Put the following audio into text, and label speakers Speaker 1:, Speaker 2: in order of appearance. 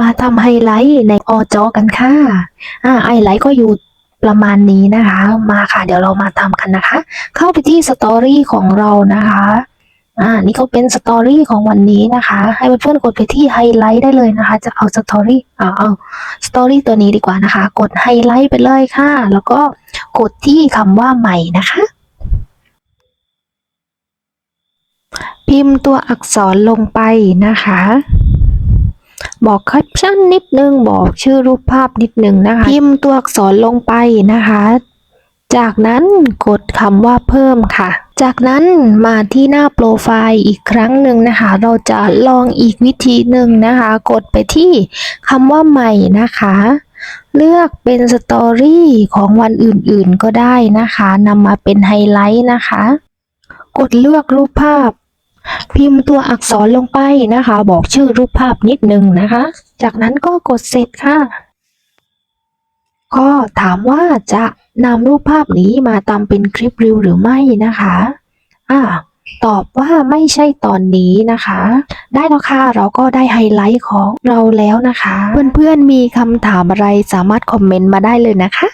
Speaker 1: มาทำไฮไลท์ในอจอกันค่ะ อ่าไฮไลท์ก็อยู่ประมาณนี้นะคะ มาค่ะ เดี๋ยวเรามาทำกันนะคะ เข้าไปที่สตอรี่ของเรานะคะ อ่า นี่ก็เป็นสตอรี่ของวันนี้นะคะ ให้เพื่อนๆกดไปที่ไฮไลท์ได้เลยนะคะ จะเอาสตอรี่อ่าเอาสตอรี่ตัวนี้ดีกว่านะคะ กดไฮไลท์ไปเลยค่ะ แล้วก็กดที่คำว่าใหม่นะคะพิมพ์ตัวอักษรลงไปนะคะ บอกแคปชั่นนิดนึงบอกชื่อรูปภาพนิดนึงนะคะพิมพ์ตัวอักษรลงไปนะคะ จากนั้นกดคำว่าเพิ่มค่ะ จากนั้นมาที่หน้าโปรไฟล์อีกครั้งหนึ่งนะคะ เราจะลองอีกวิธีหนึ่งนะคะ กดไปที่คำว่าใหม่นะคะเลือกเป็นสตอรี่ของวันอื่นๆก็ได้นะคะนำมาเป็นไฮไลท์นะคะ กดเลือกรูปภาพ พิมพ์ตัวอักษรลงไปนะคะ บอกชื่อรูปภาพนิดนึงนะคะ จากนั้นก็กดเสร็จค่ะ ก็ถามว่าจะนำรูปภาพนี้มาทำเป็นคลิปรีวหรือไม่นะคะอ่าตอบว่าไม่ใช่ตอนนี้นะคะ ได้แล้วค่ะเราก็ได้ไฮไลท์ของเราแล้วนะคะ เพื่อนๆมีคำถามอะไรสามารถคอมเมนต์มาได้เลยนะคะ